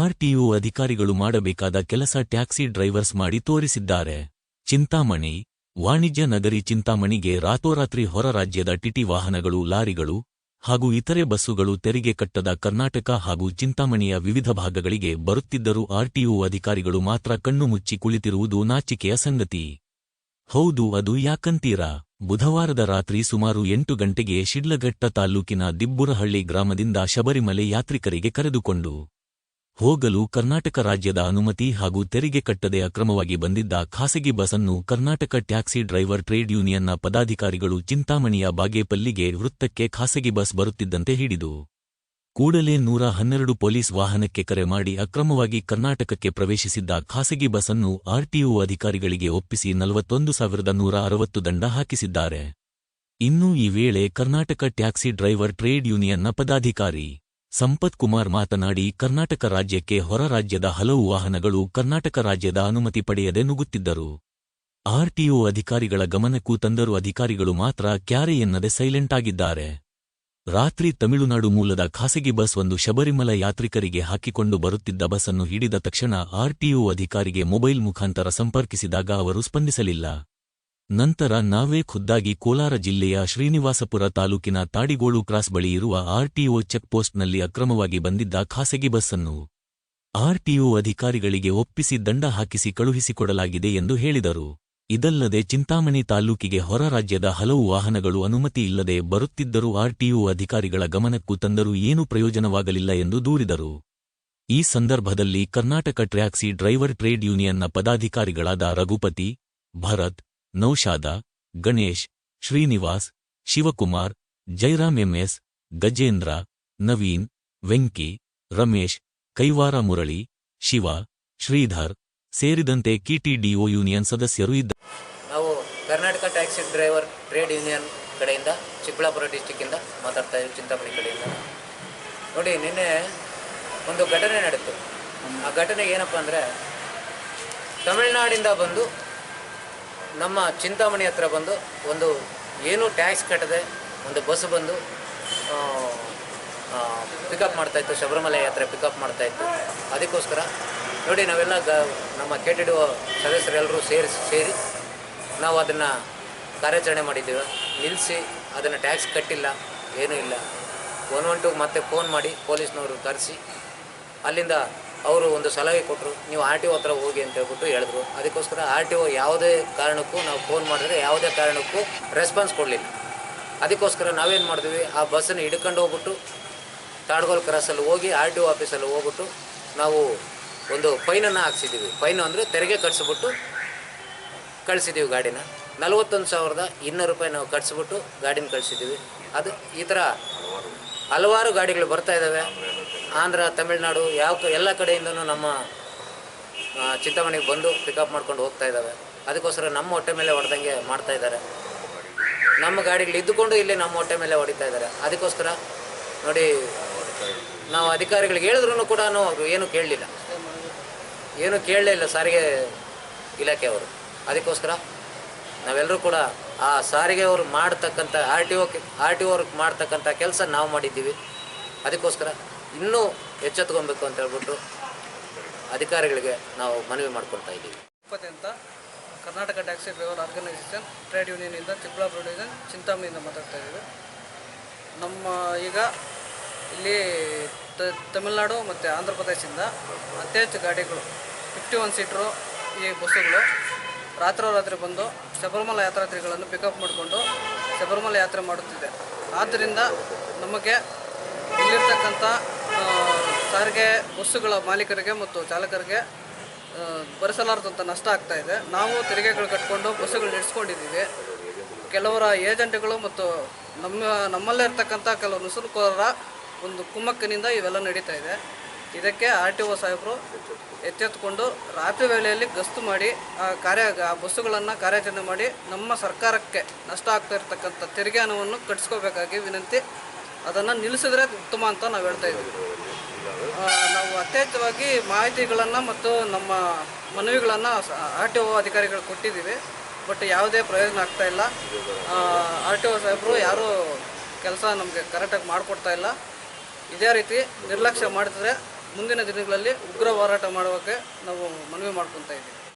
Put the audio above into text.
RTO ಅಧಿಕಾರಿಗಳು ಮಾಡಬೇಕಾದ ಕೆಲಸ ಟ್ಯಾಕ್ಸಿ ಡ್ರೈವರ್ಸ್ ಮಾಡಿ ತೋರಿಸಿದ್ದಾರೆ. ಚಿಂತಾಮಣಿ, ವಾಣಿಜ್ಯ ನಗರಿ ಚಿಂತಾಮಣಿಗೆ ರಾತೋರಾತ್ರಿ ಹೊರ ರಾಜ್ಯದ ಟಿಟಿ ವಾಹನಗಳು, ಲಾರಿಗಳು ಹಾಗೂ ಇತರೆ ಬಸ್ಸುಗಳು ತೆರಿಗೆ ಕಟ್ಟದ ಕರ್ನಾಟಕ ಹಾಗೂ ಚಿಂತಾಮಣಿಯ ವಿವಿಧ ಭಾಗಗಳಿಗೆ ಬರುತ್ತಿದ್ದರೂ ಆರ್ಟಿಒ ಅಧಿಕಾರಿಗಳು ಮಾತ್ರ ಕಣ್ಣು ಮುಚ್ಚಿ ಕುಳಿತಿರುವುದು ನಾಚಿಕೆಯ ಸಂಗತಿ. ಹೌದು, ಅದು ಯಾಕಂತೀರಾ? ಬುಧವಾರದ ರಾತ್ರಿ ಸುಮಾರು ಎಂಟು ಗಂಟೆಗೆ ಶಿಡ್ಲಘಟ್ಟ ತಾಲ್ಲೂಕಿನ ದಿಬ್ಬುರಹಳ್ಳಿ ಗ್ರಾಮದಿಂದ ಶಬರಿಮಲೆ ಯಾತ್ರಿಕರಿಗೆ ಕರೆದುಕೊಂಡು ಹೋಗಲು ಕರ್ನಾಟಕ ರಾಜ್ಯದ ಅನುಮತಿ ಹಾಗೂ ತೆರಿಗೆ ಕಟ್ಟದೆ ಅಕ್ರಮವಾಗಿ ಬಂದಿದ್ದ ಖಾಸಗಿ ಬಸ್ಸನ್ನು ಕರ್ನಾಟಕ ಟ್ಯಾಕ್ಸಿ ಡ್ರೈವರ್ ಟ್ರೇಡ್ ಯೂನಿಯನ್ನ ಪದಾಧಿಕಾರಿಗಳು ಚಿಂತಾಮಣಿಯ ಬಾಗೇಪಲ್ಲಿಗೆ ವೃತ್ತಕ್ಕೆ ಖಾಸಗಿ ಬಸ್ ಬರುತ್ತಿದ್ದಂತೆ ಹಿಡಿದು. ಕೂಡಲೇ ನೂರ ಹನ್ನೆರಡು ಪೊಲೀಸ್ ವಾಹನಕ್ಕೆ ಕರೆ ಮಾಡಿ ಅಕ್ರಮವಾಗಿ ಕರ್ನಾಟಕಕ್ಕೆ ಪ್ರವೇಶಿಸಿದ್ದ ಖಾಸಗಿ ಬಸ್ಸನ್ನು ಆರ್ಟಿಒ ಅಧಿಕಾರಿಗಳಿಗೆ ಒಪ್ಪಿಸಿ ನಲವತ್ತೊಂದು ಸಾವಿರದ ನೂರ ಅರವತ್ತು ದಂಡ ಹಾಕಿಸಿದ್ದಾರೆ. ಇನ್ನು ಈ ವೇಳೆ ಕರ್ನಾಟಕ ಟ್ಯಾಕ್ಸಿ ಡ್ರೈವರ್ ಟ್ರೇಡ್ ಯೂನಿಯನ್ನ ಪದಾಧಿಕಾರಿ ಸಂಪತ್ ಕುಮಾರ್ ಮಾತನಾಡಿ, ಕರ್ನಾಟಕ ರಾಜ್ಯಕ್ಕೆ ಹೊರ ರಾಜ್ಯದ ಹಲವು ವಾಹನಗಳು ಕರ್ನಾಟಕ ರಾಜ್ಯದ ಅನುಮತಿ ಪಡೆಯದೆ ನುಗ್ಗುತ್ತಿದ್ದರು. ಆರ್ಟಿಒ ಅಧಿಕಾರಿಗಳ ಗಮನಕ್ಕೂ ತಂದರೂ ಅಧಿಕಾರಿಗಳು ಮಾತ್ರ ಕ್ಯಾರೆ ಎನ್ನದೆ ಸೈಲೆಂಟ್ ಆಗಿದ್ದಾರೆ. ರಾತ್ರಿ ತಮಿಳುನಾಡು ಮೂಲದ ಖಾಸಗಿ ಬಸ್ ಒಂದು ಶಬರಿಮಲ ಯಾತ್ರಿಕರಿಗೆ ಹಾಕಿಕೊಂಡು ಬರುತ್ತಿದ್ದ ಬಸ್ ಅನ್ನು ಹಿಡಿದ ತಕ್ಷಣ ಆರ್ಟಿಒ ಅಧಿಕಾರಿಗೆ ಮೊಬೈಲ್ ಮುಖಾಂತರ ಸಂಪರ್ಕಿಸಿದಾಗ ಅವರು ಸ್ಪಂದಿಸಲಿಲ್ಲ. ನಂತರ ನಾವೇ ಖುದ್ದಾಗಿ ಕೋಲಾರ ಜಿಲ್ಲೆಯ ಶ್ರೀನಿವಾಸಪುರ ತಾಲೂಕಿನ ತಾಡಿಗೋಳು ಕ್ರಾಸ್ ಬಳಿ ಇರುವ ಆರ್ಟಿಒ ಚೆಕ್ಪೋಸ್ಟ್ನಲ್ಲಿ ಅಕ್ರಮವಾಗಿ ಬಂದಿದ್ದ ಖಾಸಗಿ ಬಸ್ಸನ್ನು ಆರ್ಟಿಒ ಅಧಿಕಾರಿಗಳಿಗೆ ಒಪ್ಪಿಸಿ ದಂಡ ಹಾಕಿಸಿ ಕಳುಹಿಸಿಕೊಡಲಾಗಿದೆ ಎಂದು ಹೇಳಿದರು. ಇದಲ್ಲದೆ ಚಿಂತಾಮಣಿ ತಾಲೂಕಿಗೆ ಹೊರ ರಾಜ್ಯದ ಹಲವು ವಾಹನಗಳು ಅನುಮತಿ ಇಲ್ಲದೆ ಬರುತ್ತಿದ್ದರೂ ಆರ್ಟಿಒ ಅಧಿಕಾರಿಗಳ ಗಮನಕ್ಕೂ ತಂದರೂ ಏನೂ ಪ್ರಯೋಜನವಾಗಲಿಲ್ಲ ಎಂದು ದೂರಿದರು. ಈ ಸಂದರ್ಭದಲ್ಲಿ ಕರ್ನಾಟಕ ಟ್ರ್ಯಾಕ್ಸಿ ಡ್ರೈವರ್ ಟ್ರೇಡ್ ಯೂನಿಯನ್ನ ಪದಾಧಿಕಾರಿಗಳಾದ ರಘುಪತಿ, ಭರತ್ ನೌಶಾದ, ಗಣೇಶ್, ಶ್ರೀನಿವಾಸ್, ಶಿವಕುಮಾರ್ ಜೈರಾಮ್ ಎಂಎಸ್, ಗಜೇಂದ್ರ, ನವೀನ್, ವೆಂಕಿ, ರಮೇಶ್, ಕೈವಾರ ಮುರಳಿ, ಶಿವ, ಶ್ರೀಧರ್ ಸೇರಿದಂತೆ ಕಿಟಿಡಿಒ ಯೂನಿಯನ್ ಸದಸ್ಯರು ಇದ್ದರು ನಾವು Karnataka taxi driver trade union ಕಡೆಯಿಂದ ಚಿಕ್ಕಬಳ್ಳಾಪುರ ಡಿಸ್ಟಿಕ್ಕಿಂದ ಮಾತಾಡ್ತಾ ಇದ್ದೀವಿ, ಚಿಂತಾಮಣಿ ಕಡೆಯಿಂದ. ನೋಡಿ, ನಿನ್ನೆ ಒಂದು ಘಟನೆ ನಡೀತು. ಆ ಘಟನೆ ಏನಪ್ಪ ಅಂದ್ರೆ, ತಮಿಳುನಾಡಿಂದ ಬಂದು ನಮ್ಮ ಚಿಂತಾಮಣಿ ಹತ್ರ ಬಂದು ಒಂದು ಏನು ಟ್ಯಾಕ್ಸ್ ಕಟ್ಟದೆ, ಒಂದು ಬಸ್ ಬಂದು ಪಿಕಪ್ ಮಾಡ್ತಾಯಿತ್ತು ಶಬರಿಮಲೆ ಯಾತ್ರೆ ಪಿಕಪ್ ಮಾಡ್ತಾಯಿತ್ತು ಅದಕ್ಕೋಸ್ಕರ ನೋಡಿ ನಾವೆಲ್ಲ ಗ, ನಮ್ಮ ಕೆ ಸದಸ್ಯರೆಲ್ಲರೂ ಸೇರಿ ಸೇರಿ ನಾವು ಅದನ್ನು ಕಾರ್ಯಾಚರಣೆ ಮಾಡಿದ್ದೇವೆ. ನಿಲ್ಲಿಸಿ ಅದನ್ನು ಟ್ಯಾಕ್ಸ್ ಕಟ್ಟಿಲ್ಲ, ಏನೂ ಇಲ್ಲ. ಒನ್ ಒನ್ ಟು ಮತ್ತೆ ಫೋನ್ ಮಾಡಿ ಪೊಲೀಸ್ನವರು ಕರೆಸಿ, ಅಲ್ಲಿಂದ ಅವರು ಒಂದು ಸಲಹೆ ಕೊಟ್ಟರು, ನೀವು ಆರ್ ಟಿ ಒ ಹತ್ರ ಹೋಗಿ ಅಂತ ಹೇಳ್ಬಿಟ್ಟು ಹೇಳಿದ್ರು. ಅದಕ್ಕೋಸ್ಕರ ಆರ್ ಟಿ ಒ ಯಾವುದೇ ಕಾರಣಕ್ಕೂ ನಾವು ಫೋನ್ ಮಾಡಿದ್ರೆ ಯಾವುದೇ ಕಾರಣಕ್ಕೂ ರೆಸ್ಪಾನ್ಸ್ ಕೊಡಲಿಲ್ಲ. ಅದಕ್ಕೋಸ್ಕರ ನಾವೇನು ಮಾಡಿದ್ವಿ, ಆ ಬಸ್ಸನ್ನು ಹಿಡ್ಕೊಂಡು ಹೋಗ್ಬಿಟ್ಟು ತಾಡ್ಗೋಲ್ ಕ್ರಾಸಲ್ಲಿ ಹೋಗಿ ಆರ್ ಟಿ ಒ ಆಫೀಸಲ್ಲಿ ಹೋಗ್ಬಿಟ್ಟು ನಾವು ಒಂದು ಫೈನನ್ನು ಹಾಕ್ಸಿದ್ದೀವಿ. ಫೈನು ಅಂದರೆ ತೆರಿಗೆ ಕಟ್ಸಿಬಿಟ್ಟು ಕಳಿಸಿದ್ದೀವಿ ಗಾಡಿನ. ನಲವತ್ತೊಂದು ಸಾವಿರದ ಇನ್ನೂರು ರೂಪಾಯಿ ನಾವು ಕಟ್ಸಿಬಿಟ್ಟು ಗಾಡಿನ ಕಳಿಸಿದ್ದೀವಿ. ಅದು ಈ ಥರ ಹಲವಾರು ಗಾಡಿಗಳು ಬರ್ತಾ ಇದ್ದಾವೆ. ಆಂಧ್ರ, ತಮಿಳುನಾಡು, ಯಾವ ಎಲ್ಲ ಕಡೆಯಿಂದನೂ ನಮ್ಮ ಚಿಂತಾಮಣಿಗೆ ಬಂದು ಪಿಕಪ್ ಮಾಡ್ಕೊಂಡು ಹೋಗ್ತಾ ಇದ್ದಾವೆ. ಅದಕ್ಕೋಸ್ಕರ ನಮ್ಮ ಹೊಟ್ಟೆ ಮೇಲೆ ಹೊಡೆದಂಗೆ ಮಾಡ್ತಾ ಇದ್ದಾರೆ. ನಮ್ಮ ಗಾಡಿಗಳು ಇದ್ದುಕೊಂಡು ಇಲ್ಲಿ ನಮ್ಮ ಹೊಟ್ಟೆ ಮೇಲೆ ಹೊಡಿತಾ ಇದ್ದಾರೆ. ಅದಕ್ಕೋಸ್ಕರ ನೋಡಿ, ನಾವು ಅಧಿಕಾರಿಗಳಿಗೆ ಹೇಳಿದ್ರು ಕೂಡ ಅವರು ಏನು ಕೇಳಲಿಲ್ಲ. ಏನು ಕೇಳಲೇ ಇಲ್ಲ ಸಾರಿಗೆ ಇಲಾಖೆಯವರು ಅದಕ್ಕೋಸ್ಕರ ನಾವೆಲ್ಲರೂ ಕೂಡ ಆ ಸಾರಿಗೆ ಅವರು ಮಾಡ್ತಕ್ಕಂಥ, R T O R T ಅವ್ರಿಗೆ ಮಾಡ್ತಕ್ಕಂಥ ಕೆಲಸ ನಾವು ಮಾಡಿದ್ದೀವಿ. ಅದಕ್ಕೋಸ್ಕರ ಇನ್ನೂ ಎಚ್ಚೆತ್ಕೊಬೇಕು ಅಂತ ಹೇಳ್ಬಿಟ್ಟು ಅಧಿಕಾರಿಗಳಿಗೆ ನಾವು ಮನವಿ ಮಾಡ್ಕೊಳ್ತಾ ಇದ್ದೀವಿ. ಅಂತ Karnataka taxi driver organisation trade ಯೂನಿಯನಿಂದ Chikkaballapur division ಚಿಂತಾಮಣಿಯಿಂದ ಮಾತಾಡ್ತಾ ಇದ್ದೀವಿ. ನಮ್ಮ ಈಗ ಇಲ್ಲಿ ತಮಿಳ್ನಾಡು ಮತ್ತು ಆಂಧ್ರ ಪ್ರದೇಶದಿಂದ ಅತಿ ಹೆಚ್ಚು ಗಾಡಿಗಳು ಫಿಫ್ಟಿ ಒನ್ ಸೀಟ್ರು ಈ ಬಸ್ಸುಗಳು ರಾತ್ರೋರಾತ್ರಿ ಬಂದು ಶಬರಿಮಲ ಯಾತ್ರಾರ್ಥಿಗಳನ್ನು ಪಿಕಪ್ ಮಾಡಿಕೊಂಡು ಶಬರಿಮಲ ಯಾತ್ರೆ ಮಾಡುತ್ತಿದೆ. ಆದ್ದರಿಂದ ನಮಗೆ ಇಲ್ಲಿರ್ತಕ್ಕಂಥ ಸಾರಿಗೆ ಬಸ್ಸುಗಳ ಮಾಲೀಕರಿಗೆ ಮತ್ತು ಚಾಲಕರಿಗೆ ಭರಿಸಲಾರದಂಥ ನಷ್ಟ ಆಗ್ತಾ ಇದೆ. ನಾವು ತೆರಿಗೆಗಳು ಕಟ್ಕೊಂಡು ಬಸ್ಸುಗಳು ನಡೆಸ್ಕೊಂಡಿದ್ದೀವಿ ಕೆಲವರ ಏಜೆಂಟ್ಗಳು ಮತ್ತು ನಮ್ಮ, ನಮ್ಮಲ್ಲೇ ಇರ್ತಕ್ಕಂಥ ಕೆಲವು ನುಸುಳುಕೋರರ ಒಂದು ಕುಮ್ಮಕ್ಕಿನಿಂದ ಇವೆಲ್ಲ ನಡೀತಾ ಇದೆ. ಇದಕ್ಕೆ ಆರ್ ಟಿ ಒ ಸಾಹೇಬರು ಎಚ್ಚೆತ್ತುಕೊಂಡು ರಾತ್ರಿ ವೇಳೆಯಲ್ಲಿ ಗಸ್ತು ಮಾಡಿ, ಆ ಕಾರ್ಯ, ಆ ಬಸ್ಸುಗಳನ್ನು ಕಾರ್ಯಾಚರಣೆ ಮಾಡಿ ನಮ್ಮ ಸರ್ಕಾರಕ್ಕೆ ನಷ್ಟ ಆಗ್ತಾ ಇರ್ತಕ್ಕಂಥ ತೆರಿಗೆ ಹಣವನ್ನು ಕಟ್ಸ್ಕೋಬೇಕಾಗಿ ವಿನಂತಿ ಅದನ್ನು ನಿಲ್ಲಿಸಿದ್ರೆ ಉತ್ತಮ ಅಂತ ನಾವು ಹೇಳ್ತಾ ಇದ್ದೀವಿ. ನಾವು ಅತ್ಯಂತವಾಗಿ ಮಾಹಿತಿಗಳನ್ನು ಮತ್ತು ನಮ್ಮ ಮನವಿಗಳನ್ನು ಆರ್ ಟಿ ಒ ಅಧಿಕಾರಿಗಳು ಕೊಟ್ಟಿದ್ದೀವಿ. ಬಟ್ ಯಾವುದೇ ಪ್ರಯೋಜನ ಆಗ್ತಾ ಇಲ್ಲ. ಆರ್ ಟಿ ಒ ಸಾಹೇಬರು ಯಾರೂ ಕೆಲಸ ನಮಗೆ ಕರೆಕ್ಟಾಗಿ ಮಾಡಿಕೊಡ್ತಾ ಇಲ್ಲ. ಇದೇ ರೀತಿ ನಿರ್ಲಕ್ಷ್ಯ ಮಾಡಿದರೆ ಮುಂದಿನ ದಿನಗಳಲ್ಲಿ ಉಗ್ರ ಹೋರಾಟ ಮಾಡೋಕ್ಕೆ ನಾವು ಮನವಿ ಮಾಡ್ಕೊತಾ ಇದ್ದೀವಿ.